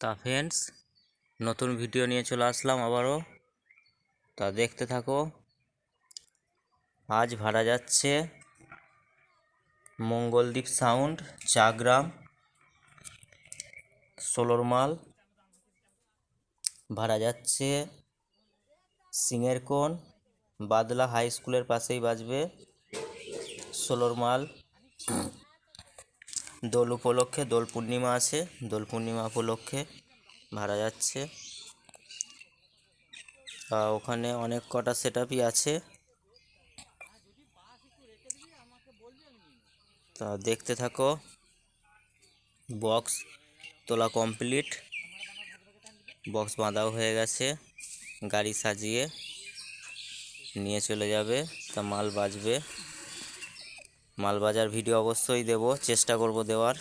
তা ফ্রেন্ডস নতুন ভিডিও নিয়ে চলে আসলাম আবারও। তা দেখতে থাকো। আজ ভাড়া যাচ্ছে মঙ্গলদ্বীপ সাউন্ড চাগ্রাম, ষোলোর মাল। ভাড়া যাচ্ছে সিংয়ের কোন বাদলা হাই স্কুলের পাশেই বাজবে ষোলোর মাল। দোল উপলক্ষে, দোল পূর্ণিমা আছে, দোল পূর্ণিমা উপলক্ষে ভাড়া যাচ্ছে। ওখানে অনেক কটা সেট আছে। তা দেখতে থাকো। বক্স তোলা কমপ্লিট। বক্স বাঁধাও হয়ে গেছে। গাড়ি সাজিয়ে নিয়ে চলে যাবে। তা মাল বাজবে। মাল বাজার ভিডিও অবশ্যই দেব, চেষ্টা করব দেওয়ার।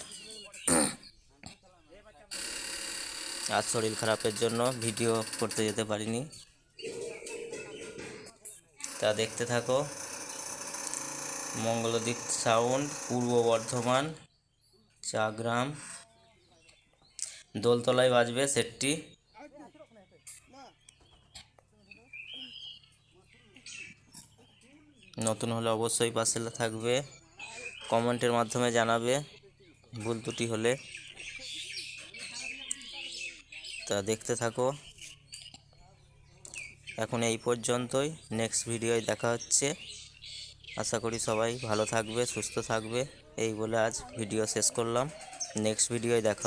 আর শরীর খারাপের জন্য ভিডিও করতে যেতে পারিনি। তা দেখতে থাকো। মঙ্গলদ্বীপ সাউন্ড, পূর্ব বর্ধমান, চাগ্রাম। দোলতলায় বাজবে সেটটি। নতুন হলে অবশ্যই পাশে থাকবে। কমেন্টের মাধ্যমে জানাবে, ভুল ত্রুটি হলে। তা দেখতে থাকো। এখন এই পর্যন্তই। নেক্সট ভিডিওয় দেখা হচ্ছে। আশা করি সবাই ভালো থাকবে, সুস্থ থাকবে। এই বলে আজ ভিডিও শেষ করলাম। নেক্সট ভিডিওয় দেখা